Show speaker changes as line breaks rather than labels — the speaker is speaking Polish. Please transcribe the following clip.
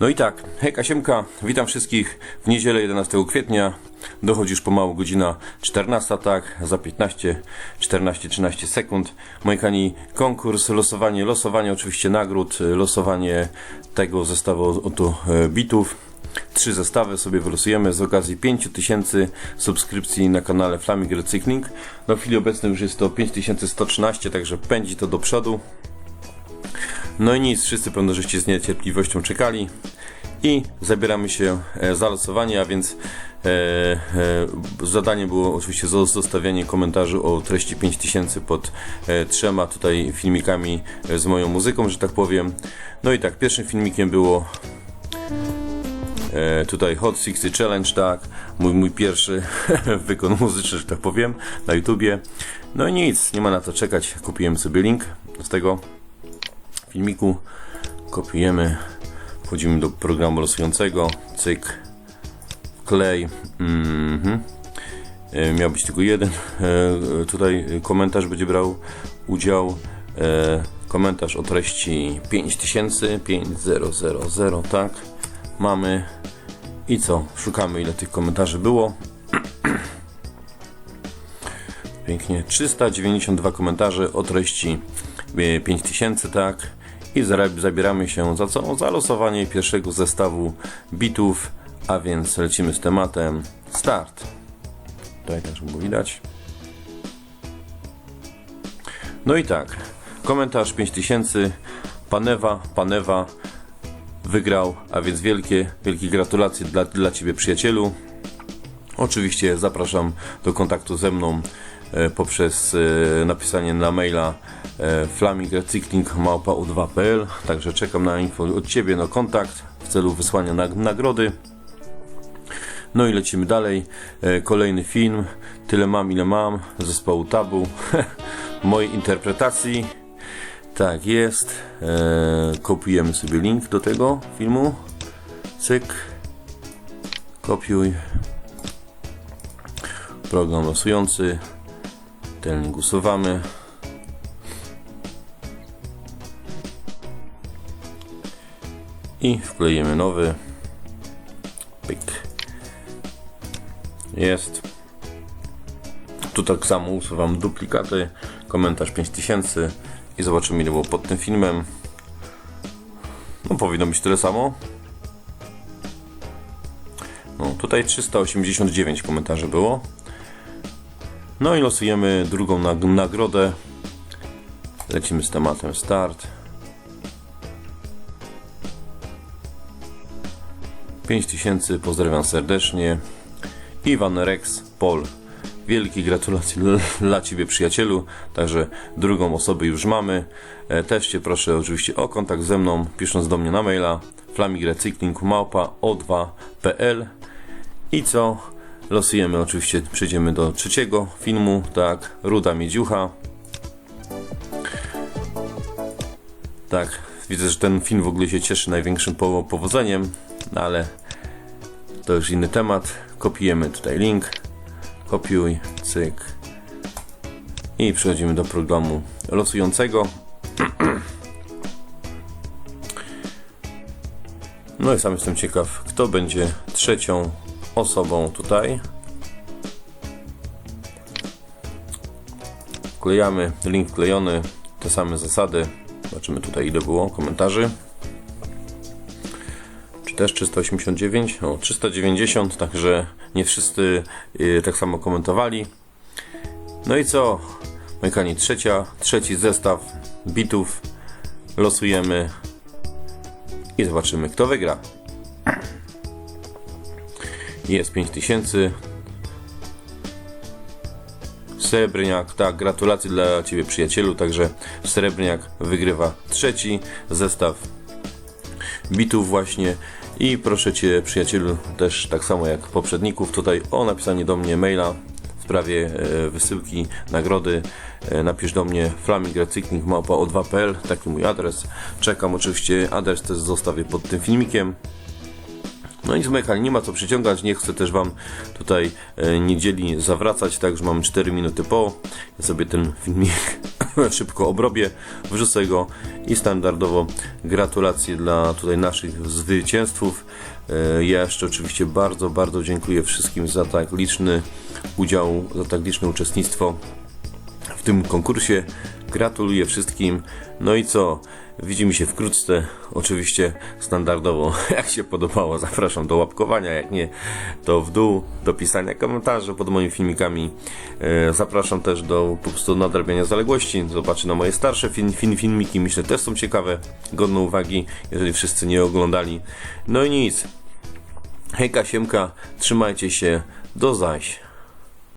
No i tak, hejka Siemka, witam wszystkich w niedzielę 11 kwietnia. Dochodzi już pomału godzina 14, tak, za 15, 14, 13 sekund. Moi kani, konkurs, losowanie, losowanie oczywiście nagród, losowanie tego zestawu oto e, bitów. Trzy zestawy sobie wylosujemy z okazji 5000 subskrypcji na kanale Flaming Recycling. Na chwili obecnej już jest to 5113, także pędzi to do przodu. No i nic, wszyscy pewno żeście z niecierpliwością czekali i zabieramy się e, za losowanie, a więc e, e, zadanie było oczywiście zo- zostawianie komentarzy o treści 5000 pod e, trzema tutaj filmikami e, z moją muzyką, że tak powiem. No i tak, pierwszym filmikiem było e, tutaj Hot 60 Challenge, tak, mój, mój pierwszy wykon muzyczny, że tak powiem, na YouTubie. No i nic, nie ma na to czekać, kupiłem sobie link z tego filmiku, kopiujemy, wchodzimy do programu losującego, cyk, klej, mhm. E, miał być tylko jeden, e, tutaj komentarz będzie brał udział, e, komentarz o treści 5000, 5000, tak, mamy. I co, szukamy ile tych komentarzy było, Pięknie. 392 komentarze o treści e, 5000, tak. I zabieramy się za co? Za losowanie pierwszego zestawu bitów, a więc lecimy z tematem start. Tutaj też było widać. No i tak. Komentarz 5000. Panewa, Panewa wygrał, a więc wielkie, wielkie gratulacje dla, dla Ciebie przyjacielu. Oczywiście zapraszam do kontaktu ze mną poprzez e, napisanie na maila e, flamingrecycling.u2.pl Także czekam na info od Ciebie, no kontakt w celu wysłania nag- nagrody. No i lecimy dalej. E, Kolejny film. Tyle mam, ile mam. Zespołu Tabu. Mojej interpretacji. Tak jest. E, kopiujemy sobie link do tego filmu. Cyk. Kopiuj program losujący telnik usuwamy. I wklejemy nowy. Pyk. Jest. Tu tak samo usuwam duplikaty. Komentarz 5000 i zobaczymy ile było pod tym filmem. No powinno być tyle samo. No, tutaj 389 komentarzy było. No i losujemy drugą nag nagrodę. Lecimy z tematem start. 5000, pozdrawiam serdecznie. Iwan Rex Pol. Wielkie gratulacje dla- Ciebie przyjacielu. Także drugą osobę już mamy. E, Też Cię proszę oczywiście o kontakt ze mną, pisząc do mnie na maila flamigrecycling małpa o2.pl i co? Losujemy oczywiście, przejdziemy do trzeciego filmu, tak, Ruda Miedziucha. Tak, widzę, że ten film w ogóle się cieszy największym po powodzeniem, no ale to już inny temat. Kopiujemy tutaj link, kopiuj, cyk i przechodzimy do programu losującego. No i sam jestem ciekaw, kto będzie trzecią osobą tutaj. Wklejamy link wklejony, te same zasady. Zobaczymy tutaj ile było komentarzy. Czy też 389? O, 390, także nie wszyscy y, tak samo komentowali. No i co? Moi kochani, trzecia, trzeci zestaw bitów. Losujemy i zobaczymy kto wygra. Jest 5000. Srebrniak, tak, gratulacje dla Ciebie przyjacielu, także Srebrniak wygrywa trzeci zestaw bitów właśnie. I proszę Cię przyjacielu też tak samo jak poprzedników tutaj o napisanie do mnie maila w sprawie e, wysyłki nagrody. E, napisz do mnie flamingrecycling.o2.pl taki mój adres. Czekam oczywiście adres też zostawię pod tym filmikiem no nic Michael, nie ma co przyciągać, nie chcę też Wam tutaj e, niedzieli zawracać, także mam 4 minuty po. Ja sobie ten filmik szybko obrobię, wrzucę go i standardowo gratulacje dla tutaj naszych zwycięzców. E, Ja jeszcze oczywiście bardzo, bardzo dziękuję wszystkim za tak liczny udział, za tak liczne uczestnictwo w tym konkursie. Gratuluję wszystkim. No i co? Widzimy się wkrótce. Oczywiście standardowo. Jak się podobało, zapraszam do łapkowania. Jak nie, to w dół, do pisania komentarzy pod moimi filmikami. E, Zapraszam też do po prostu nadrabiania zaległości. Zobaczy na moje starsze film, film, filmiki. Myślę, też są ciekawe, godne uwagi, jeżeli wszyscy nie oglądali. No i nic. Hejka, siemka, trzymajcie się. Do zaś.